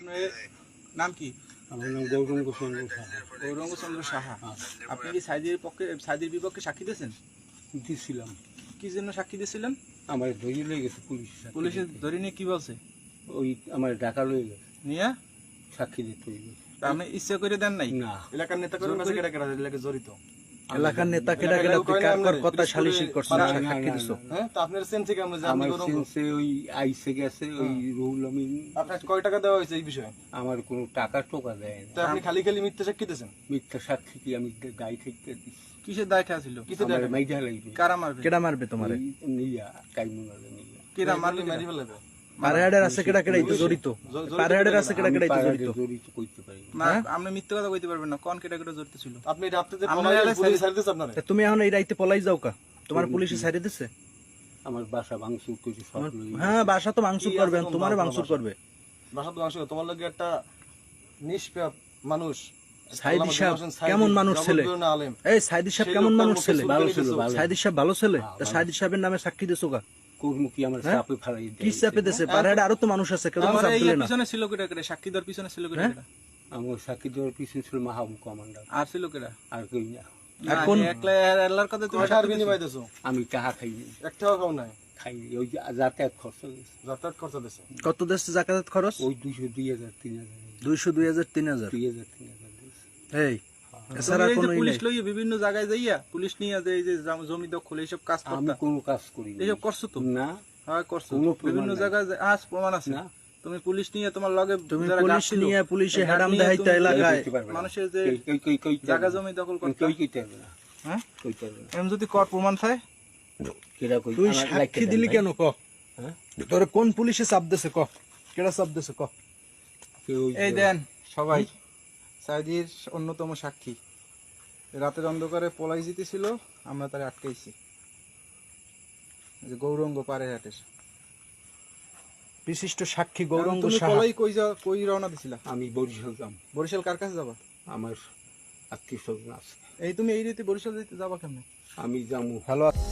আপনার নাম কি? আমার নাম সাহা। গৌরঙ্গ চন্দ্র সাহা। হ্যাঁ। আপনি কি সাইদের পক্ষে সাইদের বিপক্ষে সাক্ষী দিয়েছেন? দিছিলাম। কি জন্য সাক্ষী দিয়েছিলেন? আমার ধরে লয়ে গেছে পুলিশ পুলিশে ধরে নিয়ে কি বলছে? ওই আমার ডাকা লয়ে গেছে। নিয়ে? সাক্ষী দিতে হইবে আপনি ইচ্ছা করে দেন নাই? না। এলাকার নেতা কর্মী কাছে এলাকায় জড়িত। এলাকার নেতা কেডা কেডা কার কার। কথা সালিশি করছিস না, না, সাক্ষী দিছো। হ্যাঁ তা আপনার সেন থেকে আমরা জানি আমার সেন্সে ওই আইসে গেছে ওই রুহুল আমিন। আপনার কয় টাকা দেওয়া হয়েছে এই বিষয়ে? আমার কোনো টাকা টোকা দেয় না। তা আপনি খালি খালি মিথ্যা সাক্ষী দিয়েছেন? মিথ্যা সাক্ষী কি আমি গাই থেকে দিছি? কিসের দায়টা ছিল? কিসে আমার দেখা মাইজা লাগবে। কারা মারবে? কেডা মারবে তোমারে? নিয়া কাইমুনালে নিয়া। কেরা মারবে মারি? ফেলাবে? পারহাডের আছে কেডা কেডা ইতো জড়িত। পারহাডের আছে কেডা? কেডা ইতো জড়িত। জড়িত পারি। না। না আপনি মিথ্যে কথা কইতে পারবেন না কোন কেটা কেটে জড়িত ছিল? আপনি রাত্রে পলাই এলাকায় পুলিশ সারি- ছাড়ি দিয়েছে আপনারা তা তুমি এখন এই রাইতে পলাই যাও কা? তোমার পুলিশে ছাড়ি দিছে? আমার বাসা ভাঙচুর করছে সব হ্যাঁ বাসা তো মাংসুর করবে তোমারে তোমার করবে। বাসা তো মাংস তোমার লগে একটা নিষ্পাপ মানুষ সাইদি সাহেব কেমন মানুষ ছেলে? জগৎবীর এই সাইদি সাহেব কেমন মানুষ ছেলে? ভালো ছিল, সাইদি সাহেব ভালো ছেলে? হ্যাঁ, তা সাইদি সাহেবের নামে সাক্ষী দিছো কা? আমার হ্যাঁ? কি আরও তো মানুষ আছে কেউ তো আমার চাপ এই দিলে না। পিছনে ছিল কেটা সাক্ষী দেওয়ার পিছনে ছিল হ্যাঁ? কেটা? আমার পিছনে ছিল মাহবুব কমান্ডার। আর ছিল আর কেউ না। এখন- একলা আল্লাহর কথা তুমি বিনিময় আমি টাকা একটাও খাও নাই? খাইনি ওই যাতায়াত খরচ যাতায়াত খরচা দিয়েছে কত দেশ জাকাত খরচ? ওই দুইশো দুই হাজার তিন হাজার। দুইশো দুই হাজার তিন হাজার? দুই হাজার তিন হাজার এই তুমি এছাড়া এই যে কোনো পুলিশ লইয়া বিভিন্ন জায়গায় যাইয়া পুলিশ নিয়ে যে এই যে জাম- দখল এইসব কাজ আমি কোনো কাজ করি এইসব করছ তো? না। হ্যাঁ করছ। বিভিন্ন। জায়গায় আজ প্রমাণ আছে। না। তুমি পুলিশ নিয়ে তোমার লগে তুমি পুলিশ নিয়ে পুলিশে হ্যারাম দেখাইতে এলাকায়। মানুষের যে জায়গা জমি দখল করতে কই কইতে পারবে না। হ্যাঁ কইতে পারবে এম যদি কর প্রমাণ থাকে কেডা কই- তুই সাক্ষী দিলি কেন ক হ্যাঁ? তোরে কোন পুলিশে চাপ দিছে ক কেডা চাপ দিছে ক এই দেন সবাই সাইদির অন্যতম সাক্ষী রাতের অন্ধকারে পলাই জিতেছিল আমরা তারে আটকাইছি যে গৌরঙ্গ পারে হাটের বিশিষ্ট সাক্ষী গৌরঙ্গ তুমি সাহা। পলাই কই যা কই রওনা দিছিলা? আমি বরিশাল যাম। বরিশাল কার কাছে যাবা? আমার আত্মীয় স্বজন আছে। এই তুমি এই রীতি বরিশাল যেতে যাবা কেমনে? আমি যাব ভালো আছো?